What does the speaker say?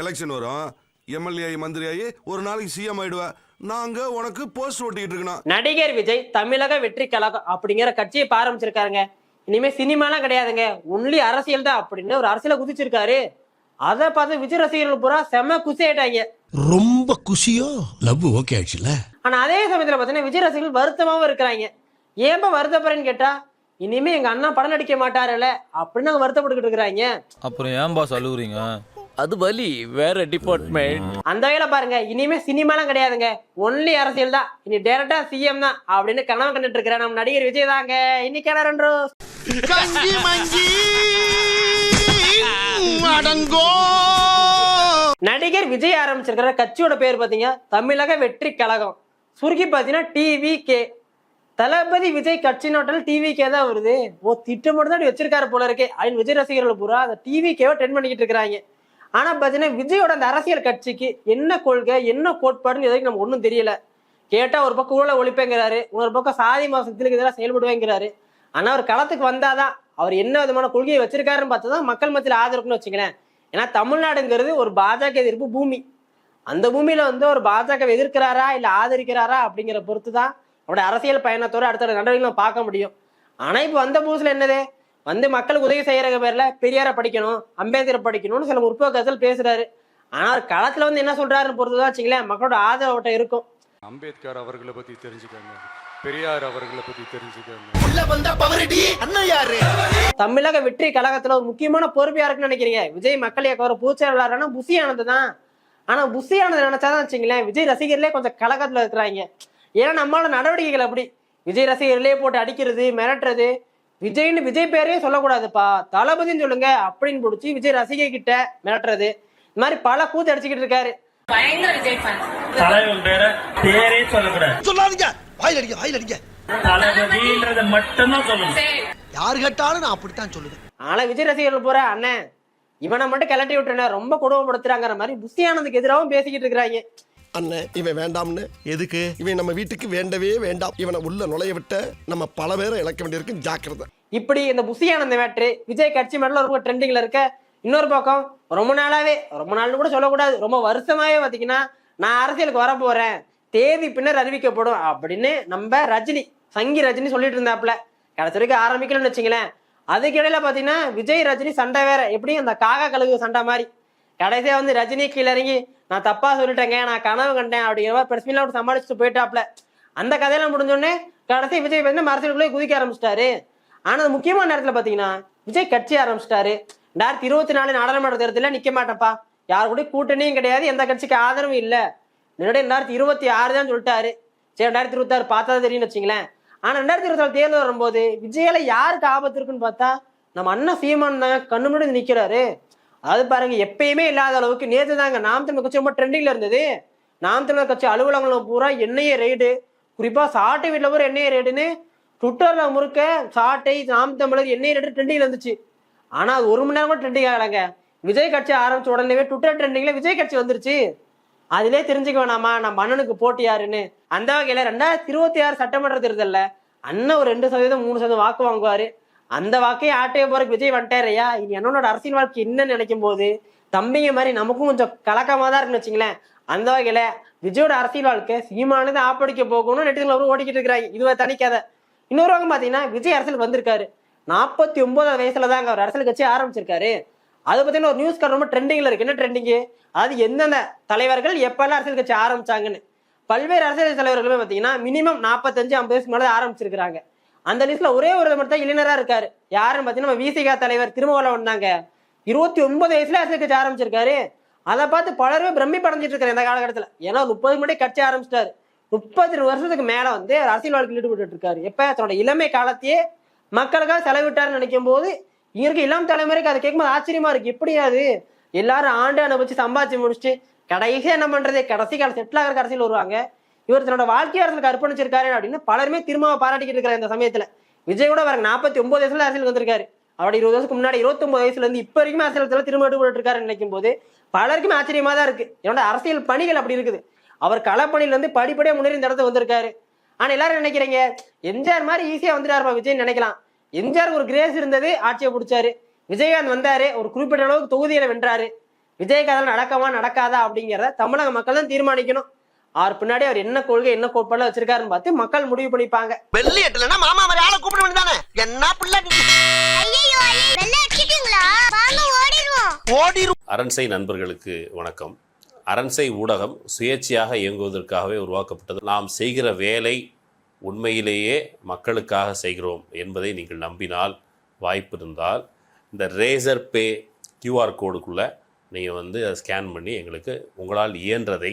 Election வரும். MLA மந்திரி ஆகி ஒரு நாளைக்கு சிஎம் ஆயிடுவ. நாங்க உனக்கு போஸ்ட் ஓட்டிட்டு இருக்கணும். நடிகர் விஜய் தமிழக வெற்றி கழகம் அப்படிங்கிற கட்சியை ஆரம்பிச்சிருக்காருங்க இனிமே சினிமாலாம் கிடையாதுங்க. ஒன்லி அரசியல் தான் அப்படின்னு ஒரு அரசியல குதிச்சிருக்காரு. அதை பார்த்து விஜய் ரசிகர்கள் பூரா செம குசி ஆயிட்டாங்க. ரொம்ப குஷியோ? லவ் ஓகே ஆயிடுச்சுல? ஆனா அதே சமயத்துல பாத்தீங்கன்னா விஜய் ரசிகர்கள் வருத்தமாவும் இருக்கிறாங்க. ஏன்பா வருத்தப்படுறேன்னு கேட்டா இனிமே எங்க அண்ணா படம் நடிக்க மாட்டாருல்ல அப்படின்னு அவங்க வருத்தப்பட்டுக்கிட்டு இருக்கிறாங்க. அப்புறம் ஏன் பாஸ் அழுகுறீங்க அது வலி வேற டிபார்ட்மெண்ட் அந்த வகையில பாருங்க இனிமே சினிமாலாம் கிடையாதுங்க. ஒன்லி அரசியல் தான். இனி டேரக்டா சிஎம் தான் அப்படின்னு கனவு கண்டுட்டு இருக்கிற நம்ம நடிகர் விஜய் தாங்க. இன்னைக்கான ரெண்டு? கஞ்சி மஞ்சி அடங்கோ. நடிகர் விஜய் ஆரம்பிச்சிருக்கிற கட்சியோட பேர் பாத்தீங்க தமிழக வெற்றி கழகம். சுருக்கி பாத்தீங்கன்னா டிவி கே தளபதி விஜய் கட்சி நோட்டில் டிவி கே தான் வருது. ஓ திட்டம் மட்டும் தான் வச்சிருக்காரு போல இருக்கே. அப்படின்னு விஜய் ரசிகர்கள் பூரா அந்த டிவி கேவை ட்ரெண்ட் பண்ணிக்கிட்டு இருக்கிறாங்க. ஆனால் பார்த்தீங்கன்னா விஜயோட அந்த அரசியல் கட்சிக்கு என்ன கொள்கை என்ன கோட்பாடுன்னு எதுக்கு நமக்கு ஒன்றும் தெரியல. கேட்டால் ஒரு பக்கம் ஊழல ஒழிப்பேங்கிறாரு இன்னொரு பக்கம் சாதி மாசத்துக்கு எதிராக செயல்படுவேங்கிறாரு. ஆனால் அவர் களத்துக்கு வந்தாதான் அவர் என்ன விதமான கொள்கையை வச்சிருக்காருன்னு பார்த்தா தான் மக்கள் மத்தியில் ஆதரவுன்னு வச்சுங்களேன் ஏன்னா தமிழ்நாடுங்கிறது ஒரு பாஜக எதிர்ப்பு பூமி. அந்த பூமியில வந்து ஒரு பாஜக எதிர்க்கிறாரா இல்லை ஆதரிக்கிறாரா அப்படிங்கிற பொறுத்து தான் அவருடைய அரசியல் பயணத்தோட அடுத்த நடவடிக்கை நம்ம பார்க்க முடியும். ஆனால் இப்போ வந்த புதுசில் என்னது? வந்து மக்களுக்கு உதவி செய்யற பேர்ல பெரியார படிக்கணும் அம்பேத்கரை படிக்கணும்னு சில முற்போக்கத்தில் பேசுறாரு. ஆனா அவர் களத்துல வந்து என்ன சொல்றாருன்னு பொறுத்து தான் வச்சுங்களேன் மக்களோட ஆதரவு அவர்கிட்ட இருக்கும். அம்பேத்கர் அவர்களை பத்தி தெரிஞ்சுக்கோங்க. பெரியார் அவர்களை பத்தி தெரிஞ்சுக்கோங்க. உள்ள வந்தா பவரடி அண்ணன் யாரு? தமிழக வெற்றி கழகத்துல ஒரு முக்கியமான பொறுப்பு யாருக்குன்னு நினைக்கிறீங்க? விஜய் மக்கள் இயக்க ஒரு பூச்செயலாளர்னா புசி ஆனந்த் தான். ஆனா புசி ஆனந்த் நினைச்சாதான் வச்சுங்களேன் விஜய் ரசிகர்லயே கொஞ்சம் கலக்கத்துல இருக்கிறாங்க. ஏன்னா நம்மளோட நடவடிக்கைகள் அப்படி. விஜய் ரசிகர்களே போட்டு அடிக்கிறது மிரட்டுறது விஜய்னு விஜய் பேரே சொல்லக்கூடாதுப்பா. தளபதின்னு சொல்லுங்க அப்படின்னு பிடிச்சி விஜய் ரசிகை கிட்ட மிரட்டுறது. இந்த மாதிரி பல கூத்து அடிச்சுக்கிட்டு இருக்காரு. பயங்கர விஜய் ஃபேன் தலைவன் பேரை பேரே சொல்லக்கூடாது. சொல்லாதீங்க. வாயில் அடிங்க வாயில் அடிங்க. தளபதின்றத மட்டும்தான் சொல்லணும். யாரு கேட்டாலும் நான் அப்படித்தான் சொல்லுவேன். ஆனா விஜய் ரசிகர்கள் போற அண்ணன் இவனை மட்டும் கிளட்டி விட்டுறேன் ரொம்ப கொடுமைப்படுத்துறாங்கிற மாதிரி புசி ஆனந்துக்கு எதிராகவும் பேசிக்கிட்டு இருக்கிறாங்க. அண்ணன் இவன் வேண்டாம்னு. எதுக்கு? இவன் நம்ம வீட்டுக்கு வேண்டவே வேண்டாம். இவனை உள்ள நுழைய விட்ட நம்ம பல பேரை இழக்க வேண்டியிருக்கு. ஜாக்கிரதை. இப்படி இந்த புசி ஆனந்த மேட்ரு விஜய் கட்சி மேட்ல ரொம்ப ட்ரெண்டிங்ல இருக்க இன்னொரு பக்கம் ரொம்ப நாளாவே ரொம்ப நாள்னு கூட சொல்லக்கூடாது ரொம்ப வருஷமாவே பாத்தீங்கன்னா நான் அரசியலுக்கு வர போறேன் தேதி பின்னர் அறிவிக்கப்படும் அப்படின்னு நம்ம ரஜினி சங்கி ரஜினி சொல்லிட்டு இருந்தாப்ல கடைசி வரைக்கும் ஆரம்பிக்கலன்னு வச்சுங்களேன். அதுக்கு இடையில பாத்தீங்கன்னா விஜய் ரஜினி சண்டை வேற. எப்படி அந்த காக்கா கழுகு சண்டை மாதிரி. கடைசியா வந்து ரஜினி கீழ இறங்கி நான் தப்பா சொல்லிட்டேங்க நான் கனவு கண்டேன் அப்படிங்கிற மாதிரி அவர் சமாளிச்சுட்டு போயிட்டாப்ல. அந்த கதையெல்லாம் முடிஞ்சோடனே கடைசி விஜய் பார்த்தீங்கன்னா அரசியலுக்குள்ளே குதிக்க ஆரம்பிச்சிட்டாரு. ஆனா முக்கியமான நேரத்துல பாத்தீங்கன்னா விஜய் கட்சி ஆரம்பிச்சிட்டாரு. ரெண்டாயிரத்தி இருபத்தி நாலு நாடாளுமன்ற தேர்தலில் நிக்க மாட்டேன்ப்பா. யாரு கூட கூட்டணியும் கிடையாது எந்த கட்சிக்கு ஆதரவும் இல்லை. என்னோட ரெண்டாயிரத்தி இருபத்தி ஆறு தான் சொல்லிட்டாரு. சரி ரெண்டாயிரத்தி இருபத்தி ஆறு பார்த்தா தெரியும்னு வச்சுங்களேன் ஆனா ரெண்டாயிரத்தி இருபத்தி நாலு தேர்தல் வரும்போது விஜயால யாருக்கு ஆபத்து இருக்குன்னு பார்த்தா நம்ம அண்ணன் சீமான் தான் கண்ணு முன்னாடி நிக்கிறாரு. அது பாருங்க எப்பயுமே இல்லாத அளவுக்கு நேற்று தாங்க நாம் தமிழ் கட்சி ரொம்ப ட்ரெண்டிங்ல இருந்தது. நாம் தமிழர் கட்சி அலுவலகங்களும் பூரா எண்ணெயை ரைடு குறிப்பா சாட்டை வீட்டில் பூரா எண்ணெயை ரைடுன்னு ட்விட்டர்ல முறுக்க சாட்டை நாம் தமிழர் எண்ணெய் ரைடு ட்ரெண்டிங்ல இருந்துச்சு. ஆனா அது ஒரு மணி நேரம் கூட ட்ரெண்டிங் ஆகலைங்க. விஜய் கட்சி ஆரம்பிச்ச உடனே ட்விட்டர் ட்ரெண்டிங்ல விஜய் கட்சி வந்துருச்சு. அதிலே தெரிஞ்சுக்க வேணாமா நம்ம அண்ணனுக்கு போட்டி யாருன்னு. அந்த வகையில ரெண்டாயிரத்தி இருபத்தி ஆறு சட்டமன்ற தேர்தல்ல அண்ணன் ஒரு ரெண்டு சதவீதம் மூணு சதவீதம் வாக்கு வாங்குவாரு. அந்த வாக்கையும் ஆட்டைய போறக்கு விஜய் வந்துட்டாரையா இனி என்னோட அரசியல் வாழ்க்கை என்னன்னு நினைக்கும் போது தம்பிங்க மாதிரி நமக்கும் கொஞ்சம் கலக்கமாக தான் இருக்குன்னு வச்சுங்களேன். அந்த வகையில விஜயோட அரசியல் வாழ்க்கை சீமானது ஆப்படிக்க போகணும்னு நெட்டில் அவரும் ஓடிக்கிட்டு இருக்கிறாங்க இதுவரை தனிக்காத இன்னொரு பக்கம் பாத்தீங்கன்னா விஜய் அரசியல் வந்திருக்காரு. நாற்பத்தி ஒன்பதாவது வயசுல தாங்க அவர் அரசியல் கட்சி ஆரம்பிச்சிருக்காரு. அது பார்த்தீங்கன்னா ஒரு நியூஸ் கார்டு ரொம்ப ட்ரெண்டிங்கில் இருக்கு. என்ன ட்ரெண்டிங்கு அது எந்தெந்த தலைவர்கள் எப்பெல்லாம் அரசியல் கட்சி ஆரம்பிச்சாங்கன்னு. பல்வேறு அரசியல் தலைவர்களுமே பார்த்தீங்கன்னா மினிமம் நாற்பத்தஞ்சு ஐம்பது வயசுக்கு மேலே ஆரம்பிச்சிருக்கிறாங்க. அந்த லிஸ்ட்ல ஒரே ஒரு மட்டும் தான் இளைஞரா இருக்காரு. யாருன்னு பாத்தீங்கன்னா நம்ம விசிகா தலைவர் திருமாவளவன் தாங்க. இருபத்தி ஒன்பது வயசுல அரசியல் கட்சி ஆரம்பிச்சிருக்காரு. அதை பார்த்து பலருமே பிரம்மி படைஞ்சிட்டு இருக்காரு இந்த காலகட்டத்தில். ஏன்னா முப்பது முன்னாடி கட்சி ஆரம்பிச்சிட்டாரு. முப்பது வருஷத்துக்கு மேல வந்து அரசியல் வாழ்க்கையில் ஈடுபட்டு இருக்காரு. எப்ப? தன்னோட இளமை காலத்தையே மக்களுக்காக செலவிட்டாருன்னு நினைக்கும் போது இருக்க இளம் தலைமுறைக்கு அதை கேட்கும்போது ஆச்சரியமா இருக்கு. எப்படி அது? எல்லாரும் ஆண்டு அனுபவிச்சு சம்பாதிச்சு முடிச்சுட்டு கடைசியா என்ன பண்றது? கடைசி கால செட்டில் ஆகிற கடைசியில் வருவாங்க. இவர் தன்னோட வாழ்க்கை அரசியலுக்கு அர்ப்பணிச்சிருக்காரு அப்படின்னு பலருமே திரும்ப பாராட்டிக்கிட்டு இருக்கிற இந்த சமயத்துல. விஜய் கூட வர நாற்பத்தி ஒன்பது வயசுல அரசியல் வந்திருக்காரு. அவருடைய இருபது வருஷத்துக்கு முன்னாடி இருபத்தொன்பது வயசுல இருந்து இப்ப வரைக்கும் அரசியல் திரும்ப ஈடுபட்டு இருக்காருன்னு நினைக்கும் போது பலருக்குமே ஆச்சரியமா தான் இருக்கு. என்னோட அரசியல் பணிகள் அப்படி இருக்குது. அவர் களப்பணியில இருந்து படிப்படியே முன்னேறி இந்த இடத்துல வந்திருக்காரு. ஆனா எல்லாரும் நினைக்கிறீங்க? எம்ஜிஆர் மாதிரி ஈஸியா வந்துட்டாருப்பா விஜய் நினைக்கலாம். எம்ஜிஆர் ஒரு கிரேஸ் இருந்தது ஆட்சியை பிடிச்சாரு. விஜயகாந்த் வந்தாரு ஒரு குறிப்பிட்ட அளவுக்கு தொகுதியில வென்றாரு. விஜயகாந்த் நடக்கமா நடக்காதா அப்படிங்கிறத தமிழக மக்கள் தான் தீர்மானிக்கணும். அவர் பின்னாடி அவர் என்ன கொள்கை என்ன கோட்பாடுல வச்சிருக்காருன்னு பார்த்து மக்கள் முடிவு பண்ணிப்பாங்க. வெள்ளி எட்டலன்னா மாமா மாதிரி ஆளை கூப்பிட வேண்டியதானே என்ன பிள்ளை நீ? ஐயோ வெள்ள அடிச்சிட்டீங்களா? வாங்க ஓடிடுவோம். ஓடிரும். அரண்சை நண்பர்களுக்கு வணக்கம். அரண்சை ஊடகம் சுயேட்சையாக இயங்குவதற்காகவே உருவாக்கப்பட்டது. நாம் செய்கிற வேலை உண்மையிலேயே மக்களுக்காக செய்கிறோம் என்பதை நீங்கள் நம்பினால் வாய்ப்பு இருந்தால் இந்த ரேசர் பே கியூஆர் கோடுக்குள்ளே நீங்கள் வந்து அதை ஸ்கேன் பண்ணி எங்களுக்கு உங்களால் இயன்றதை